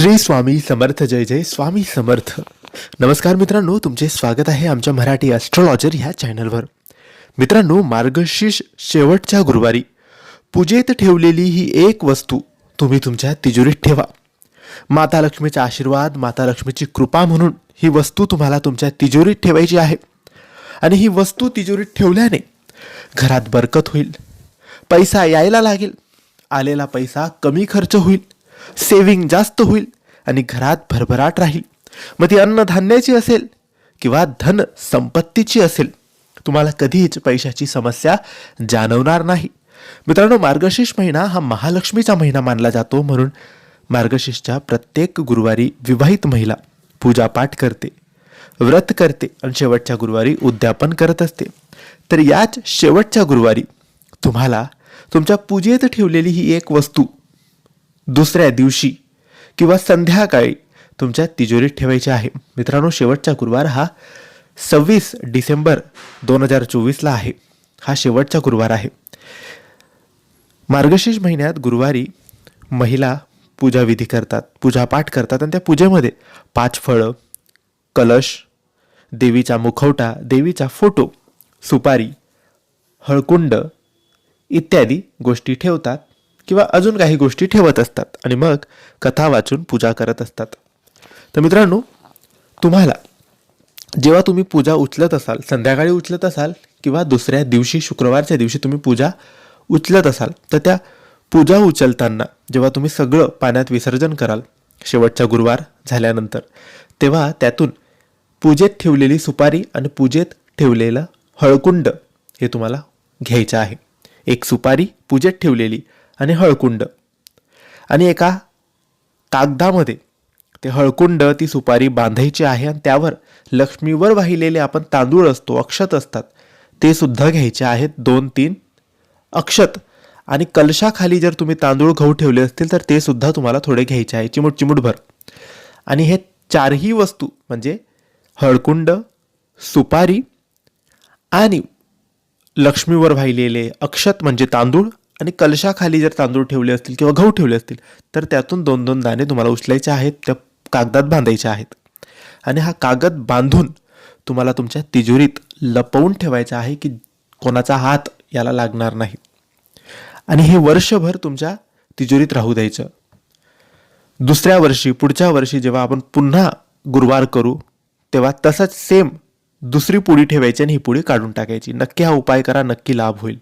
श्री स्वामी समर्थ जय जय स्वामी समर्थ. नमस्कार मित्रांनो तुमचे स्वागत आहे आमच्या मराठी ॲस्ट्रॉलॉजर ह्या चॅनलवर मित्रांनो मार्गशीर्ष शेवटच्या गुरुवारी पूजेत ठेवलेली ही एक वस्तू तुम्ही तुमच्या तिजोरीत ठेवा. माता लक्ष्मीचा आशीर्वाद माता लक्ष्मीची कृपा म्हणून ही वस्तू तुम्हाला तुमच्या तिजोरीत ठेवायची आहे. आणि ही वस्तू तिजोरीत ठेवल्याने घरात बरकत होईल पैसा यायला लागेल आलेला पैसा कमी खर्च होईल सेविंग जास्त होईल आणि घरात भरभराट राहील. मग ती अन्नधान्याची असेल किंवा धन संपत्तीची असेल तुम्हाला कधीच पैशाची समस्या जाणवणार नाही. मित्रांनो मार्गशीर्ष महिना हा महालक्ष्मीचा महिना मानला जातो म्हणून मार्गशीर्षच्या प्रत्येक गुरुवारी विवाहित महिला पूजापाठ करते व्रत करते आणि शेवटच्या गुरुवारी उद्यापन करत असते. तर याच शेवटच्या गुरुवारी तुम्हाला तुमच्या पूजेत ठेवलेली ही एक वस्तू दुसऱ्या दिवशी किंवा संध्याकाळी तुमच्या तिजोरीत ठेवायची आहे. मित्रांनो शेवटचा गुरुवार हा सव्वीस डिसेंबर दोन हजार चोवीसला आहे. हा शेवटचा गुरुवार आहे. मार्गशीर्ष महिन्यात गुरुवारी महिला पूजाविधी करतात पूजापाठ करतात आणि त्या पूजेमध्ये पाच फळं कलश देवीचा मुखवटा देवीचा फोटो सुपारी हळकुंड इत्यादी गोष्टी ठेवतात. किंवा अजून काही गोष्टी ठेवत असतात आणि मग कथा वाचून पूजा करत असतात. तर मित्रांनो तुम्हाला जेव्हा तुम्ही पूजा उचलत असाल संध्याकाळी उचलत असाल किंवा दुसऱ्या दिवशी शुक्रवारच्या दिवशी तुम्ही पूजा उचलत असाल तर त्या पूजा उचलताना जेव्हा तुम्ही सगळं पाण्यात विसर्जन कराल शेवटचा गुरुवार झाल्यानंतर तेव्हा त्यातून पूजेत ठेवलेली सुपारी आणि पूजेत ठेवलेलं हळकुंड हे तुम्हाला घ्यायचं आहे. एक सुपारी पूजेत ठेवलेली आणि हळकुंड. आणि एका कागदामध्ये ते हळकुंड ती सुपारी बांधायची आहे आणि त्यावर लक्ष्मीवर वाहिलेले आपण तांदूळ असतो अक्षत असतात. ते सुद्धा घ्यायचे आहेत दोन तीन अक्षत. आणि कलशाखाली जर तुम्ही तांदूळ गहू ठेवले असतील तर ते सुद्धा तुम्हाला थोडे घ्यायचे आहे. चिमुट चिमुटभर आणि हे चारही वस्तू म्हणजे हळकुंड सुपारी आणि लक्ष्मीवर वाहिलेले अक्षत म्हणजे तांदूळ आणि कलशाखाली जर तांदूळ ठेवले असतील किंवा गहू ठेवले असतील तर त्यातून दोन दोन दाणे तुम्हाला उचलायचे आहेत त्या कागदात बांधायचे आहेत. आणि हा कागद बांधून तुम्हाला तुमच्या तिजोरीत लपवून ठेवायचा आहे की कोणाचा हात याला लागणार नाही. आणि हे वर्षभर तुमच्या तिजोरीत राहू द्यायचं. दुसऱ्या वर्षी पुढच्या वर्षी जेव्हा आपण पुन्हा गुरुवार करू तेव्हा तसंच सेम दुसरी पुडी ठेवायची आणि ही पुडी काढून टाकायची. नक्की हा उपाय करा नक्की लाभ होईल.